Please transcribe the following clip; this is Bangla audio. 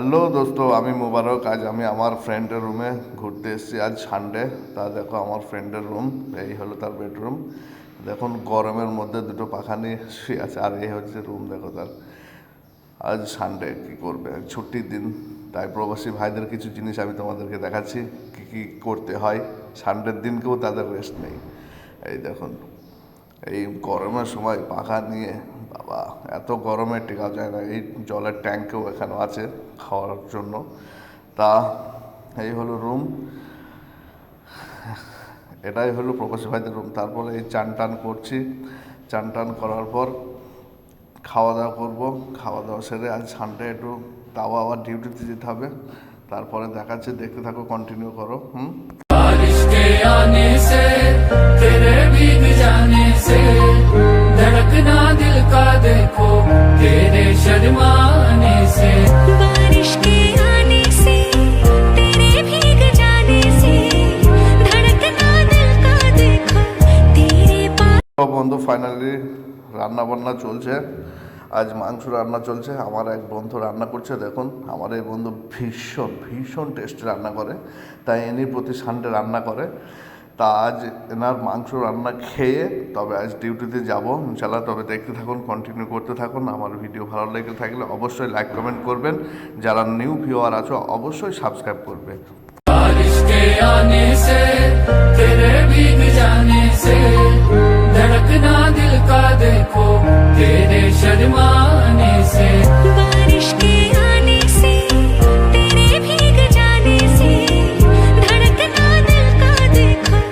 হ্যালো দোস্ত, আমি মুবারক। আজ আমি আমার ফ্রেন্ডের রুমে ঘুরতে এসেছি আজ সানডে তা দেখো আমার ফ্রেন্ডের রুম এই হলো তার বেডরুম দেখুন, গরমের মধ্যে দুটো পাখা নিয়ে শুয়ে আছে, আর এই হচ্ছে রুম দেখো তার। আজ সানডে কি করবে? ছুটির দিন, তাই প্রবাসী ভাইদের কিছু জিনিস আমি তোমাদেরকে দেখাচ্ছি, কি কি করতে হয়। সানডের দিনকেও তাদের রেস্ট নেই। এই দেখুন, এই গরমের সময় পাখা নিয়ে বাবা এত গরমে টেকা যায় না, এই জলের ট্যাঙ্কেও এখানে আছে খাওয়ার জন্য। তা এই হলো রুম এটাই হলো প্রবাসী ভাইদের রুম তারপরে এই চান টান করছি। চান টান করার পর খাওয়া দাওয়া করব। খাওয়া দাওয়া সেরে আজ সানডে একটু তাও আবার ডিউটিতে যেতে হবে। তারপরে দেখাচ্ছে, দেখতে থাকো কন্টিনিউ করো। হুম? বন্ধু ফাইনালি রান্না বান্না চলছে। আজ মাংস রান্না চলছে। আমার এক বন্ধু রান্না করছে, দেখুন। আমার এই বন্ধু ভীষণ ভীষণ টেস্টি রান্না করে। তাই এনি প্রতি সানডে রান্না করে। তা আজ এনার মাংস রান্না খেয়ে তবে আজ ডিউটিতে যাব ইনশাল্লাহ তবে দেখতে থাকুন কন্টিনিউ করতে থাকুন। আমার ভিডিও ভালো লেগে থাকলে অবশ্যই লাইক কমেন্ট করবেন। যারা নিউ ভিউয়ার আছো, অবশ্যই সাবস্ক্রাইব করবে।